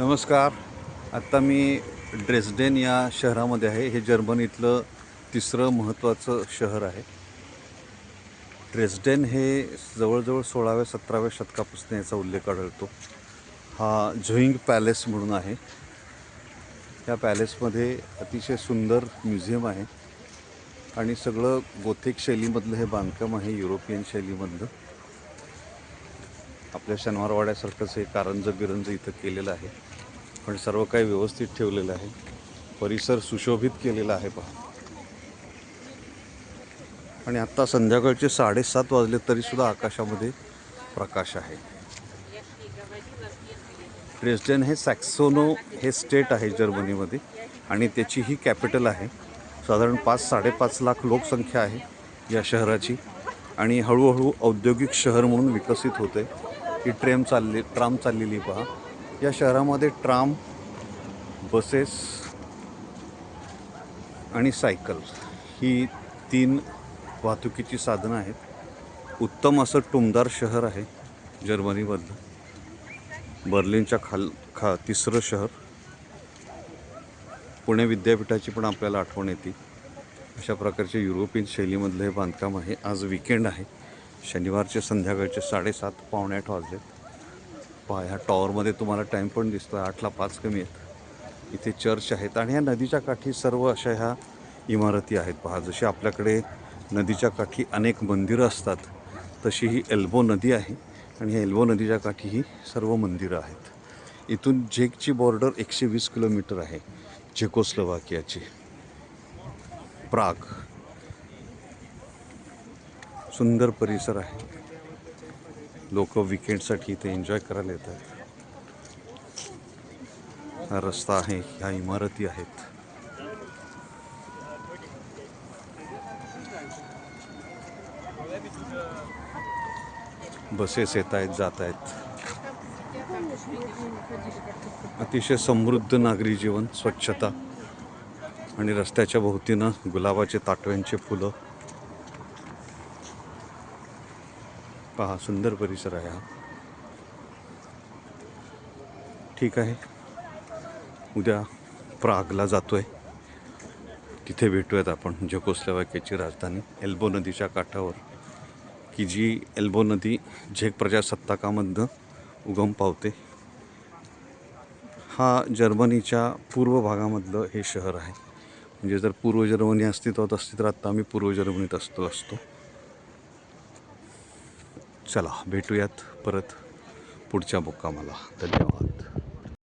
नमस्कार. आत्ता मी ड्रेसडेन या शहरामध्ये आहे. हे जर्मनीतलं तिसरं महत्त्वाचं शहर आहे. ड्रेसडेन हे जवळजवळ सोळाव्या सतराव्या शतकापासून याचा उल्लेख आढळतो. हा झुईंग पॅलेस म्हणून आहे. या पॅलेसमध्ये अतिशय सुंदर म्युझियम आहे. आणि सगळं गोथिक शैलीमधलं हे बांधकाम आहे युरोपियन शैलीमधलं. आपल्या शनिवारवाड्यासारखंच हे कारंज बिरंज इथं केलेलं आहे. पण सर्व काही व्यवस्थित ठेवलेलं आहे. परिसर सुशोभित केलेला आहे पहा. आणि आत्ता संध्याकाळचे साडेसात वाजले तरीसुद्धा आकाशामध्ये प्रकाश आहे. ड्रेस्डन हे सॅक्सोनो हे स्टेट आहे जर्मनीमध्ये आणि त्याची ही कॅपिटल आहे. साधारण पाच साडेपाच लाख लोकसंख्या आहे या शहराची. आणि हळूहळू औद्योगिक शहर म्हणून विकसित होते ही ट्रेन चालली ट्राम चाललेली पहा. या शहरामध्ये ट्राम बसेस आणि सायकल ही तीन वाहतुकीची साधनं आहेत. उत्तम असं टुमदार शहर आहे जर्मनीमधलं. बर्लिनच्या खाल खा तिसरं शहर. पुणे विद्यापीठाची पण आपल्याला आठवण येते. अशा प्रकारचे युरोपियन शैलीमधलं हे बांधकाम आहे. आज विकेंड आहे. शनिवारचे संध्याकाळचे साडेसात पावणे आठ वाजलेत. पहा ह्या टॉवरमध्ये तुम्हाला टाईम पण दिसतो आहे आठला पाच कमी आहेत. इथे चर्च आहेत आणि ह्या नदीच्या काठी सर्व अशा ह्या इमारती आहेत. पहा जशी आपल्याकडे नदीच्या काठी अनेक मंदिरं असतात तशी ही एल्बो नदी आहे आणि ह्या एल्बो नदीच्या काठी ही सर्व मंदिरं आहेत. इथून झेकची बॉर्डर एकशे वीस किलोमीटर आहे झेकोस्लोवाकियाची. प्राग. सुंदर परिसर आहे. लोक विकेंडसाठी इथे एन्जॉय करायला येतात. हा रस्ता आहे ह्या इमारती आहेत. बसेस येत आहेत जात आहेत. अतिशय समृद्ध नागरी जीवन स्वच्छता. आणि रस्त्याच्या भोवतीनं गुलाबाचे ताटव्यांचे फुलं. पहा सुंदर परिसर आहे हा. ठीक आहे. उद्या प्रागला जातो आहे तिथे भेटूयात आपण जकोस्लोवाकियाची राजधानी एल्बो नदीच्या काठावर. की जी एल्बो नदी झेक प्रजासत्ताकामधनं उगम पावते हा जर्मनीच्या पूर्व भागामधलं हे शहर आहे. म्हणजे जर पूर्व जर्मनी अस्तित्वात असते तर आत्ता आम्ही पूर्व जर्मनीत असतो असतो. चला भेटूयात परत पुढच्या मुक्कामाला. धन्यवाद.